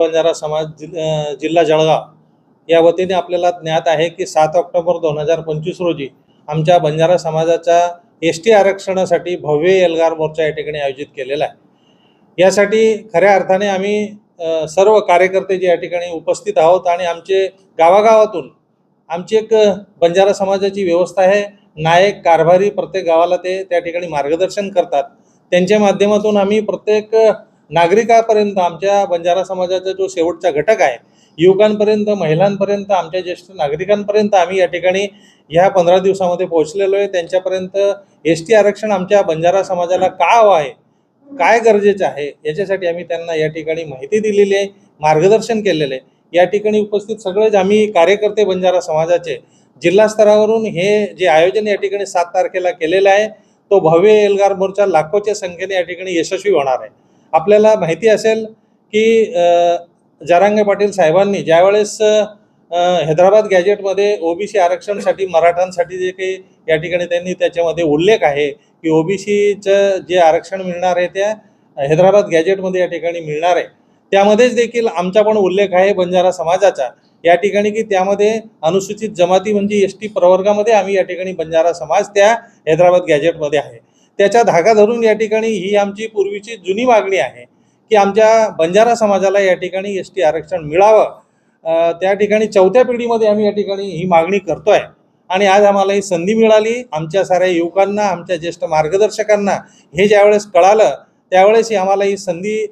बंजारा समाज जि- जिल्हा जळगाव या वतीने आपल्याला ज्ञात आहे की सात ऑक्टोबर दोन हजार पंचवीस रोजी आमच्या बंजारा समाजाच्या एस टी आरक्षणासाठी भव्य एल्गार मोर्चा या ठिकाणी आयोजित केलेला आहे. यासाठी खऱ्या अर्थाने आम्ही सर्व कार्यकर्ते जे या ठिकाणी उपस्थित आहोत आणि आमचे गावागावातून आमची एक बंजारा समाजाची व्यवस्था आहे. नायक कारभारी प्रत्येक गावाला ते त्या ठिकाणी मार्गदर्शन करतात. त्यांच्या माध्यमातून आम्ही प्रत्येक नागरिकापर्यंत आमच्या बंजारा समाजाचा जो शेवटचा घटक आहे युवकांपर्यंत महिलांपर्यंत आमच्या ज्येष्ठ नागरिकांपर्यंत आम्ही या ठिकाणी ह्या पंधरा दिवसामध्ये पोहोचलेलो आहे. त्यांच्यापर्यंत एस टी आरक्षण आमच्या बंजारा समाजाला का हवं आहे? काय गरजेचं आहे? याच्यासाठी आम्ही त्यांना या ठिकाणी माहिती दिलेली आहे मार्गदर्शन केलेलं आहे. या ठिकाणी उपस्थित सगळेच आम्ही कार्यकर्ते बंजारा समाजाचे. जिल्हा स्तरावरून हे जे आयोजन या ठिकाणी सात तारखेला केलेलं आहे तो भव्य एल्गार मोर्चा लाखोच्या संख्येने या ठिकाणी यशस्वी होणार आहे. आपल्याला माहिती असेल की अ, जारांगे पाटील साहेबांनी ज्यावेळेस हैदराबाद गॅजेटमध्ये ओबीसी आरक्षणसाठी मराठांसाठी जे काही या ठिकाणी त्यांनी त्याच्यामध्ये उल्लेख आहे की ओबीसीचं जे आरक्षण मिळणार आहे त्या हैदराबाद गॅजेटमध्ये या ठिकाणी मिळणार आहे. त्यामध्येच देखील आमचा पण उल्लेख आहे बंजारा समाजाचा. या ठिकाणी की त्यामध्ये अनुसूचित जमाती म्हणजे एस टी प्रवर्गामध्ये आम्ही या ठिकाणी बंजारा समाज त्या हैदराबाद गॅजेटमध्ये आहे. त्याचा धागा धरून या ठिकाणी ही आमची पूर्वीची जुनी मागणी आहे की आमच्या बंजारा समाजाला या ठिकाणी एस टी आरक्षण मिळावं. त्या ठिकाणी चौथ्या पिढीमध्ये आम्ही या ठिकाणी ही मागणी करतोय. आणि आज आम्हाला ही संधी मिळाली. आमच्या साऱ्या युवकांना आमच्या ज्येष्ठ मार्गदर्शकांना हे ज्यावेळेस कळालं त्यावेळेस ही आम्हाला ही संधी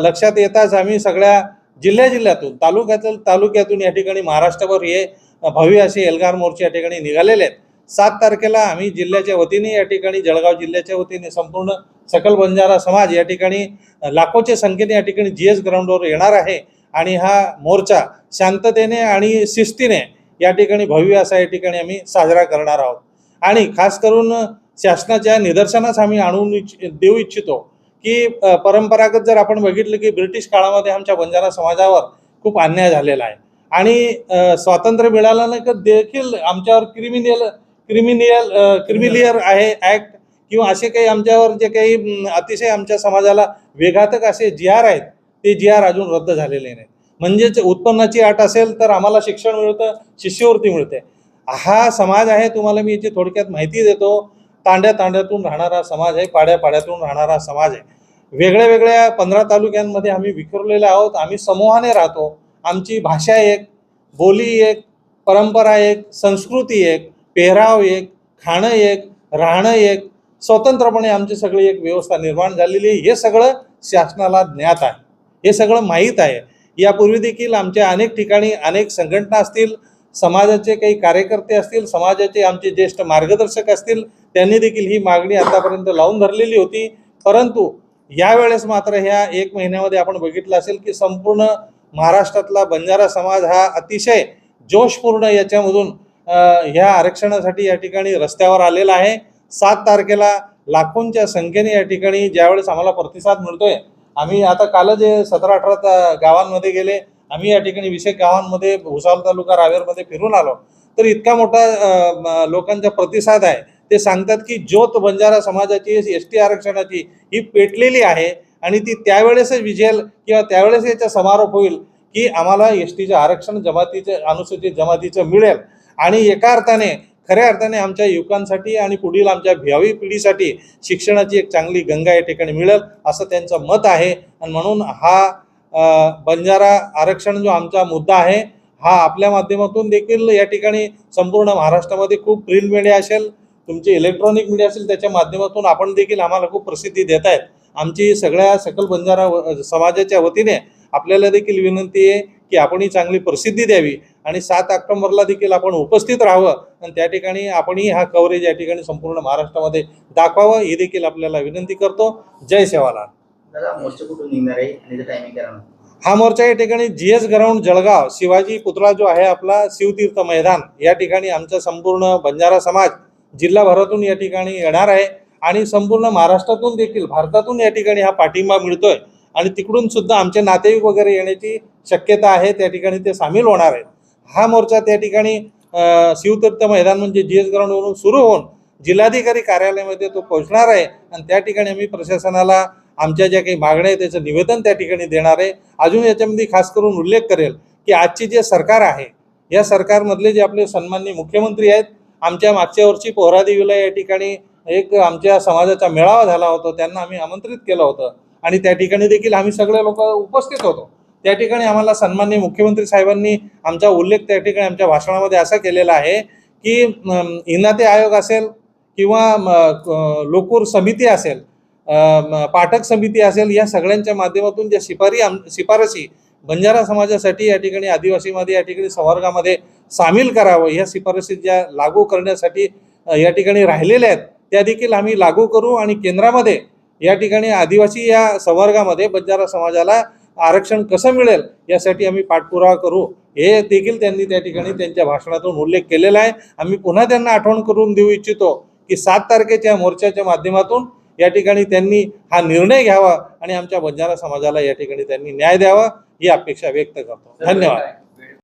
लक्षात येताच आम्ही सगळ्या जिल्ह्या जिल्ह्यातून तालुक्यातील तालुक्यातून या ठिकाणी महाराष्ट्रभर हे भव्य असे एल्गार मोर्चे या ठिकाणी निघालेले आहेत. सात तारखेला आम्ही जिल्ह्याच्या वतीने या ठिकाणी जळगाव जिल्ह्याच्या वतीने संपूर्ण सकल बंजारा समाज या ठिकाणी लाखोच्या संख्येने या ठिकाणी जी एस ग्राउंडवर येणार आहे. आणि हा मोर्चा शांततेने आणि शिस्तीने या ठिकाणी भव्य असा या ठिकाणी आम्ही साजरा करणार आहोत. आणि खास करून शासनाच्या निदर्शनास आम्ही आणून इच्छि देऊ इच्छितो की परंपरागत जर आपण बघितलं की ब्रिटिश काळामध्ये आमच्या बंजारा समाजावर खूप अन्याय झालेला आहे. आणि स्वातंत्र्य मिळालं नाही देखील आमच्यावर क्रिमिनल क्रिमिनियल क्रिमिलियर आहे ॲक्ट किंवा असे काही आमच्यावर जे काही अतिशय आमच्या समाजाला वेघातक असे जी आर आहेत ते जी आर अजून रद्द झालेले नाहीत. म्हणजेच उत्पन्नाची अट असेल तर आम्हाला शिक्षण मिळतं शिष्यवृत्ती मिळते. हा समाज आहे तुम्हाला मी याची थोडक्यात माहिती देतो. तांड्या तांड्यातून राहणारा समाज आहे पाड्या पाड्यातून राहणारा समाज आहे. वेगळ्या वेगळ्या पंधरा तालुक्यांमध्ये आम्ही विखुरलेले आहोत आम्ही समूहाने राहतो. आमची भाषा एक बोली एक परंपरा एक संस्कृती एक. पेहराव एक खाणं एक राहणं एक स्वतंत्रपणे आमची सगळी एक व्यवस्था निर्माण झालेली आहे. हे सगळं शासनाला ज्ञात आहे. हे सगळं माहीत आहे. यापूर्वी देखील आमच्या अनेक ठिकाणी अनेक संघटना असतील समाजाचे काही कार्यकर्ते असतील समाजाचे आमचे ज्येष्ठ मार्गदर्शक असतील त्यांनी देखील ही मागणी आतापर्यंत लावून धरलेली होती. परंतु यावेळेस मात्र ह्या एक महिन्यामध्ये आपण बघितलं असेल की संपूर्ण महाराष्ट्रातला बंजारा समाज हा अतिशय जोशपूर्ण याच्यामधून ह्या आरक्षणासाठी या ठिकाणी रस्त्यावर आलेला आहे. सात तारखेला लाखोंच्या संख्येने या ठिकाणी ज्यावेळेस आम्हाला प्रतिसाद मिळतोय आम्ही आता काल जे सतरा अठरा गावांमध्ये गेले. आम्ही या ठिकाणी विशेष गावांमध्ये भुसावळ तालुका रावेरमध्ये फिरून आलो. तर इतका मोठा लोकांचा प्रतिसाद आहे. ते सांगतात की ज्योत बंजारा समाजाची एस टी आरक्षणाची ही पेटलेली आहे आणि ती त्यावेळेसच विजेल किंवा त्यावेळेस याचा समारोप होईल की आम्हाला एस टीचं आरक्षण जमातीचं अनुसूचित जमातीचं मिळेल. आणि एका अर्थाने खऱ्या अर्थाने आमच्या युवकांसाठी आणि पुढील आमच्या भावी पिढीसाठी शिक्षणाची एक चांगली गंगा या ठिकाणी मिळेल असं त्यांचं मत आहे. आणि म्हणून हा बंजारा आरक्षण जो आमचा मुद्दा आहे हा आपल्या माध्यमातून देखील या ठिकाणी संपूर्ण महाराष्ट्रामध्ये खूप प्रिंट मीडिया असेल तुमचे इलेक्ट्रॉनिक मीडिया असेल त्याच्या माध्यमातून आपण देखील आम्हाला खूप प्रसिद्धी देत आहेत. आमची सगळ्या सकल बंजारा व- समाजाच्या वतीने आपल्याला देखील विनंती आहे की आपण ही चांगली प्रसिद्धी द्यावी. आणि सात ऑक्टोबरला देखील आपण उपस्थित राहावं. आणि त्या ठिकाणी आपणही हा कव्हरेज या ठिकाणी संपूर्ण महाराष्ट्रामध्ये दाखवावं ही देखील आपल्याला विनंती करतो. जय सेवालाल. राहणार? हा मोर्चा या ठिकाणी G S ground Jalgaon Shivaji पुतळा जो आहे आपला शिवतीर्थ मैदान या ठिकाणी आमचा संपूर्ण बंजारा समाज जिल्हाभरातून या ठिकाणी येणार आहे. आणि संपूर्ण महाराष्ट्रातून देखील भारतातून या ठिकाणी हा पाठिंबा मिळतोय. आणि तिकडून सुद्धा आमचे नातेवाईक वगैरे येण्याची शक्यता आहे त्या ठिकाणी ते सामील होणार आहेत. हा मोर्चा त्या ठिकाणी अ, शिवतीर्थ मैदान म्हणजे जी एस ग्राउंडवरून सुरू होऊन जिल्हाधिकारी कार्यालयामध्ये तो पोहोचणार आहे. आणि त्या ठिकाणी आम्ही प्रशासनाला आमच्या ज्या काही मागण्या आहेत त्याचं निवेदन त्या ठिकाणी देणार आहे. अजून याच्यामध्ये खास करून उल्लेख करेल की आजचे जे सरकार आहे या सरकारमधले जे आपले सन्माननीय मुख्यमंत्री आहेत आमच्या मागच्या वर्षी पोहरादेवीला या ठिकाणी एक आमच्या समाजाचा मेळावा झाला होता त्यांना आम्ही आमंत्रित केलं होतं. आणि त्या ठिकाणी देखील आम्ही सगळे लोक उपस्थित होतो. त्या ठिकाणी आम्हाला सन्माननीय मुख्यमंत्री साहेबांनी आमचा उल्लेख त्या ठिकाणी आमच्या भाषणामध्ये असा केलेला आहे की इनाते आयोग असेल किंवा लोकूर समिती असेल पाठक समिती असेल या सगळ्यांच्या माध्यमातून ज्या शिफारी आम शिफारसी बंजारा समाजासाठी या ठिकाणी आदिवासीमध्ये या ठिकाणी संवर्गामध्ये सामील करावं या शिफारसी ज्या लागू करण्यासाठी या ठिकाणी राहिलेल्या आहेत त्या देखील आम्ही लागू करू आणि केंद्रामध्ये या ठिकाणी आदिवासी या संवर्गामध्ये बंजारा समाजाला आरक्षण कसं मिळेल यासाठी आम्ही पाठपुरावा करू. हे देखील त्यांनी त्या ठिकाणी त्यांच्या भाषणातून उल्लेख केलेला आहे. आम्ही पुन्हा त्यांना आठवण करून देऊ इच्छितो की सात तारखेच्या मोर्चाच्या माध्यमातून या ठिकाणी त्यांनी हा निर्णय घ्यावा आणि आमच्या बंजारा समाजाला या ठिकाणी त्यांनी न्याय द्यावा ही अपेक्षा व्यक्त करतो. धन्यवाद.